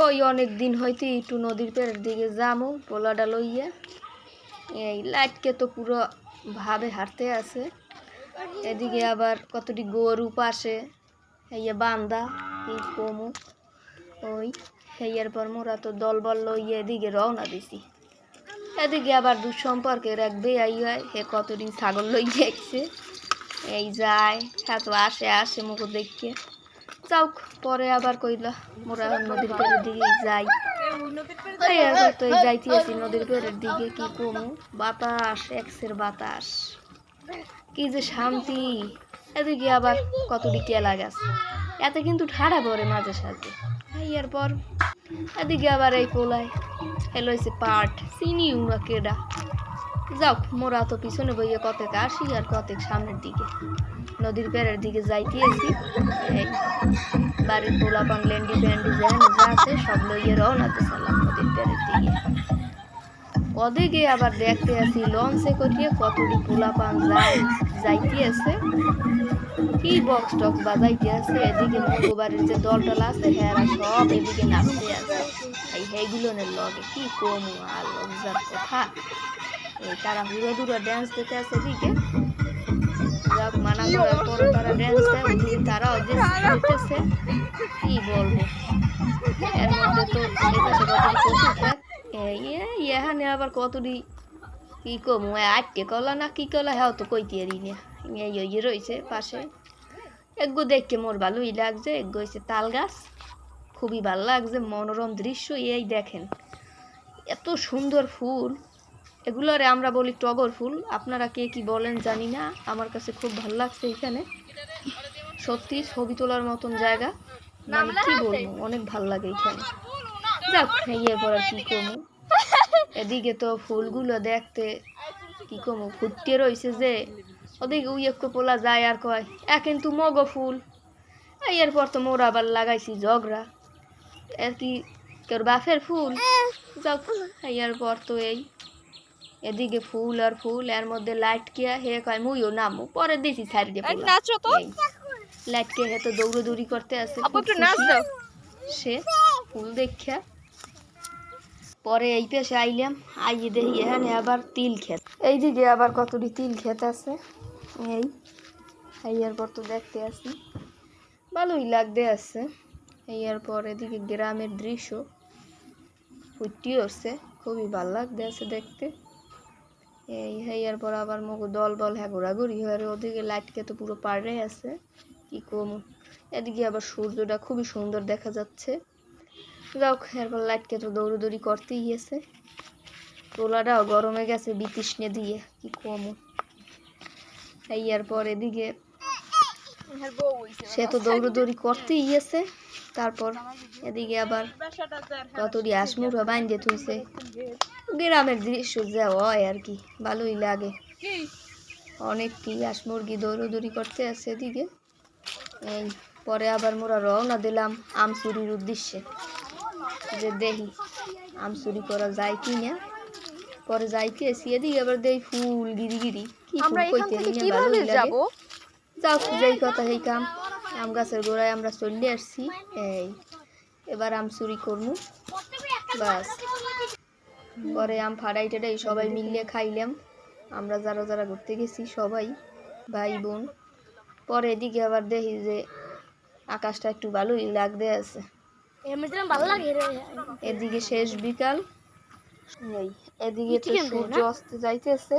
কই, অনেক দিন হইতে একটু নদীর পেরের দিকে যামু পোলাটা লইয়া। এই লাইটকে তো পুরো ভাবে হাঁটতে আছে। এদিকে আবার কতটি গরু পাশে হেয়ে বান্দা কি কমু, ওই হেয়ার পর মোরা তো দল বল লইয়া এদিকে রওনা দিছি। এদিকে আবার দূর সম্পর্কের এক বেয়াই হয়, হে কতদিন ছাগল লইয়া গেছে এই যায় হ্যাঁ তো আসে আসে মুখ দেখে। যাওক, পরে আবার কইলা, মোরা নদীর পেরের দিকে যাই। তো যাইতে আছি, নদীর পেরের দিকে কি কমু? বাতাস, এক্সের বাতাস। কি যে শান্তি। এদিকে আবার কতটি কেলা গাছ এতে কিন্তু ঠাড়া পড়ে মাঝে সাঝে। এই এরপর এদিকে আবার এই পোলায়, এলো হয়েছে পাট। চিনি উনা কেডা? যাও, মোরা তো পিছনে বইয়ে কতেক আসি আর কতেক সামনের দিকে। নদীর পেরের দিকে যাইতেছি। বাড়ির পোলা পান লেন্ডি ব্যান্ডি জ্যান যা আছে সব লইয়ে রওনাতে চালাম নদীর পেরের দিকে। ওদিকে আবার দেখতে আসি লঞ্চে করিয়ে কতটি পোলা পান যায় যাইতে আছে কি বক্স টক্স বাজাইতে আছে? এদিকে মঙ্গবাড়ির যে দল টল আছে হ্যাঁ সব এদিকে নাচতে আছে। এই হেগুলোনের লগে কি কম আর লজ্জার কথা? তারা হুড়ো দুটো ড্যান্স দিতে করার পর তারা কি বলব? এর মধ্যে তো আটকে কলা না কলা হ্যাঁ তো কইতে পাশে। এগো দেখতে মোর ভালোই লাগছে, এগো হয়েছে তাল গাছ। খুবই ভালো লাগছে, মনোরম দৃশ্য, এই দেখেন। এত সুন্দর ফুল। এগুলোরে আমরা বলি টগর ফুল। আপনারা কে কি বলেন জানি না। আমার কাছে খুব ভালো লাগছে এখানে। সত্যি ছবি তোলার মতন জায়গা। মানে কি বলব? অনেক ভালো লাগে এখানে। যাক ইয়ে পর কি কমু? এদিকে তো ফুলগুলো দেখতে কি কমু? ফুটতে রয়েছে যে। ওদিকে উই একটু পোলা যায় আর কয় এ কিন্তু মগ ফুল। এরপর তো মোর আবার লাগাইছি ঝগড়া। এর কি কেউ বাফের ফুল? যাও এর পর তো এই। এদিকে ফুল আর ফুল এর মধ্যে লাইট কিয়া হে কয় মুইও নামু পরে দিছি ছাড়ি দিয়ে। নাচো তো। লাইট কে হে তো দৌড়াদৌড়ি করতে আছে আপু একটু নাচ দাও। সে ফুল দেখা পরে এই পেশে আইলাম আইয়ে দেখি এখানে আবার তিল ক্ষেত। এইদিকে আবার কতটি তিল ক্ষেত আছে এই এই পর তো দেখতে আসি। ভালোই লাগতে আছে এইয়ার পর এদিকে গ্রামের দৃশ্য ফুটি উঠছে খুবই ভালো লাগতে আছে দেখতে। এই হেয়ার পর আবার মুখ দল বল হ্যাঁ ঘোরাঘুরি হয়ে ওদিকে লাইটকে তো পুরো পাড়ে আছে, কি কম? এদিকে আবার সূর্যটা খুবই সুন্দর দেখা যাচ্ছে। যাও এরপর লাইটকে তো দৌড়দৌড়ি করতেই গিয়েছে তোলাটাও গরমে গেছে বিতৃষ্ণে দিয়ে, কি কম? এই পর এদিকে সে তো দৌড়দৌড়ি করতেই গেছে তারপর এদিকে আবার কতটি বাইন্দে থুইছে গ্রামের দৃশ্য যা হয় আর কি ভালোই লাগে। অনেক কি হাঁস মুরগি দৌড়দৌড়ি করতে আছে এদিকে। এই পরে আবার মোরা রওনা দিলাম আম চুরির উদ্দেশ্যে যে দেখি আম চুরি করা যায় কি না। পরে যাইতে এসি এদিকে আবার দেই ফুল গিরি গিরি। কি ফুল আমরা এখান কইতে থেকে না কীভাবে লাগে। যাব? যাও যেই কথা সেই কাম আম গাছের গোড়ায় আমরা চলে আসছি এই এবার আম চুরি করব বাস। পরে আম ফাড়াই টাড়াই সবাই মিলিয়ে খাইলাম। আমরা যারা যারা ঘুরতে গেছি সবাই ভাই বোন। পরে এদিকে আবার দেখি যে আকাশটা একটু ভালোই লাগতে আছে। এদিকে শেষ বিকাল। এদিকে তো সূর্য অস্ত যাইতেছে।